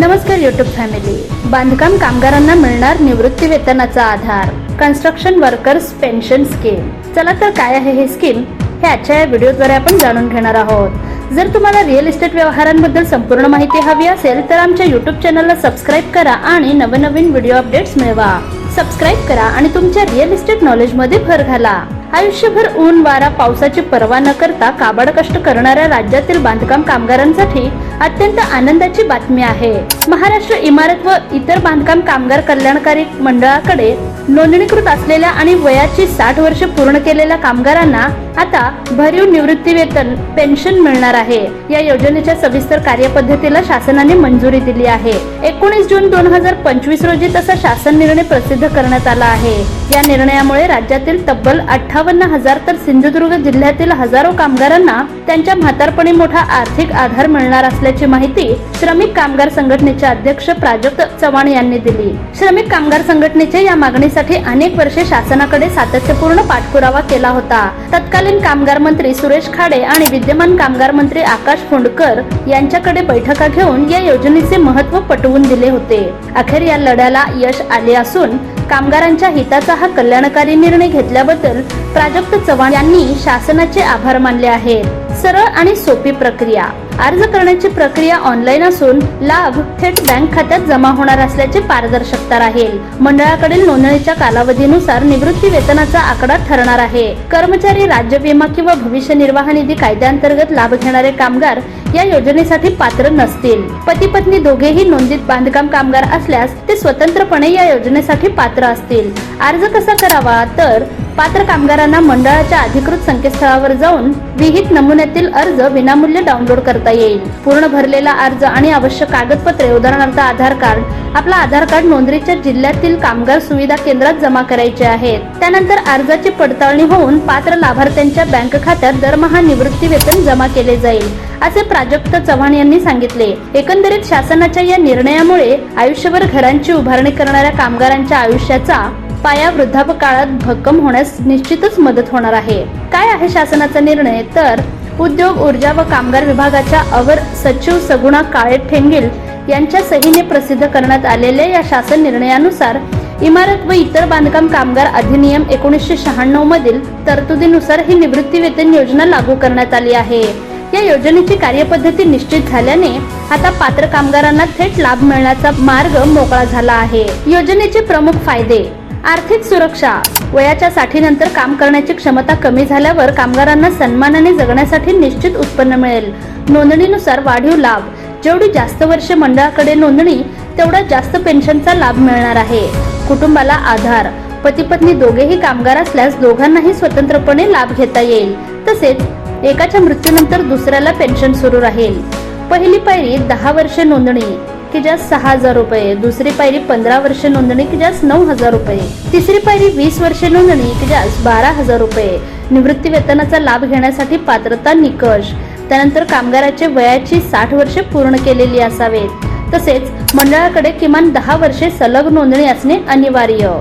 नमस्कार YouTube family बांधकाम कामगारांना मिळणार निवृत्ती वेतनाचा आधार. कन्स्ट्रक्शन वर्कर्स पेन्शन स्कीम चला तर काय आहे हे स्कीम हे आजच्या या व्हिडिओद्वारे आपण जाणून घेणार आहोत. जर तुम्हाला रिअल इस्टेट व्यवहारांबद्दल संपूर्ण माहिती हवी असेल तर आमच्या युट्यूब चॅनलला सबस्क्राईब करा आणि नवनवीन व्हिडिओ अपडेट्स मिळवा. सबस्क्राईब करा आणि तुमच्या रिअल इस्टेट नॉलेजमध्ये भर घाला. आयुष्यभर ऊन वारा पावसाची पर्वा न करता काबाड कष्ट करणाऱ्या राज्यातील बांधकाम कामगारांसाठी अत्यंत आनंदाची बातमी आहे. महाराष्ट्र इमारत व इतर बांधकाम कामगार कल्याणकारी मंडळाकडे नोंदणीकृत असलेल्या आणि वयाची साठ वर्षे पूर्ण केलेल्या कामगारांना आता भरीव निवृत्ती वेतन पेन्शन मिळणार आहे. या योजनेच्या सविस्तर कार्यपद्धतीला शासनाने मंजुरी दिली आहे. एकोणीस जून दोन हजार पंचवीस रोजी तसा शासन निर्णय प्रसिद्ध करण्यात आला आहे. या निर्णयामुळे राज्यातील तब्बल अठ्ठावन्न हजार तर सिंधुदुर्ग जिल्ह्यातील हजारो कामगारांना त्यांच्या म्हातारपणी मोठा आर्थिक आधार मिळणार असल्याची माहिती श्रमिक कामगार संघटनेचे अध्यक्ष प्राजक्त चव्हाण यांनी दिली. श्रमिक कामगार संघटनेच्या या मागणी मागणीसाठी अनेक वर्षे शासनाकडे सातत्यपूर्ण पाठपुरावा केला होता. तत्कालीन कामगार मंत्री सुरेश खाडे आणि विद्यमान कामगार मंत्री आकाश फोंडकर यांच्याकडे बैठका घेऊन या योजनेचे महत्त्व पटवून दिले होते. अखेर या लढ्याला यश आले असून कामगारांच्या हिताचा हा कल्याणकारी निर्णय घेतल्याबद्दल प्राजक्त चव्हाण यांनी शासनाचे आभार मानले आहेत. सरळ आणि सोपी प्रक्रिया. अर्ज करण्याची प्रक्रिया ऑनलाईन असून लाभ थेट बँक खात्यात जमा होणार असल्याची पारदर्शकता राहील. मंडळाकडील नोंदणीच्या कालावधीनुसार निवृत्ती वेतनाचा आकडा ठरणार आहे. कर्मचारी राज्य विमा किंवा भविष्य निर्वाह निधी कायद्याअंतर्गत लाभ घेणारे कामगार या योजनेसाठी पात्र नसतील. पती पत्नी दोघेही नोंदीत बांधकाम कामगार असल्यास ते स्वतंत्रपणे या योजनेसाठी पात्र असतील. अर्ज कसा करावा? तर पात्र कामगारांना मंडळाच्या अधिकृत संकेतस्थळावर जाऊन विहित नमुन्यातील अर्ज विनामूल्य डाउनलोड करता येईल. पूर्ण भरलेला अर्ज आणि आवश्यक कागदपत्रे उदाहरणार्थ आधार कार्ड आपला आधार कार्ड नोंदणीच्या जिल्ह्यातील कामगार सुविधा केंद्रात जमा करायचे आहेत त्यानंतर अर्जाची पडताळणी होऊन पात्र लाभार्थ्यांच्या बँक खात्यात दरमहा निवृत्ती वेतन जमा केले जाईल असे प्राजक्त चव्हाण यांनी सांगितले. एकंदरीत शासनाच्या या निर्णयामुळे आयुष्यभर घरांची उभारणी करणाऱ्या कामगारांच्या आयुष्याचा पाया वृद्धापकाळात भक्कम होण्यास निश्चितच मदत होणार आहे. काय आहे शासनाचा निर्णय? तर उद्योग ऊर्जा व कामगार विभागाच्या अवर सचिव सगुणा काळे ठेंगील यांच्या सहीने प्रसिद्ध करण्यात आलेल्या या शासन निर्णयानुसार इमारत व इतर बांधकाम कामगार अधिनियम एकोणीसशे शहाण्णव मधील तरतुदीनुसार ही निवृत्ती वेतन योजना लागू करण्यात आली आहे. या योजनेची कार्यपद्धती निश्चित झाल्याने आता पात्र कामगारांना थेट लाभ मिळण्याचा मार्ग मोकळा झाला आहे. योजनेचे प्रमुख फायदे. आर्थिक सुरक्षा. वयाच्या साठीनंतर काम करण्याची क्षमता कमी झाल्यावर कामगारांना सन्मानाने जगण्यासाठी निश्चित उत्पन्न मिळेल. नोंदणीनुसार वाढीव लाभ. जेवढी जास्त वर्षे मंडळाकडे नोंदणी तेवढा जास्त पेन्शनचा लाभ मिळणार आहे. कुटुंबाला आधार. पती पत्नी दोघेही कामगार असल्यास दोघांनाही स्वतंत्रपणे लाभ घेता येईल. तसेच एकाच्या मृत्यूनंतर दुसऱ्याला पेन्शन सुरू राहील. पहिली पायरी दहा वर्षे नोंदणी की ज्यास सहा हजार रुपये. दुसरी पायरी पंधरा वर्षे नोंदणी की ज्यास नऊ हजार रुपये. तिसरी पायरी वीस वर्षे नोंदणी की ज्यास बारा हजार रुपये. निवृत्ती वेतनाचा लाभ घेण्यासाठी पात्रता निकष. त्यानंतर कामगाराचे वयाची साठ वर्षे पूर्ण केलेली असावेत. तसेच मंडळाकडे किमान दहा वर्षे सलग नोंदणी असणे अनिवार्य.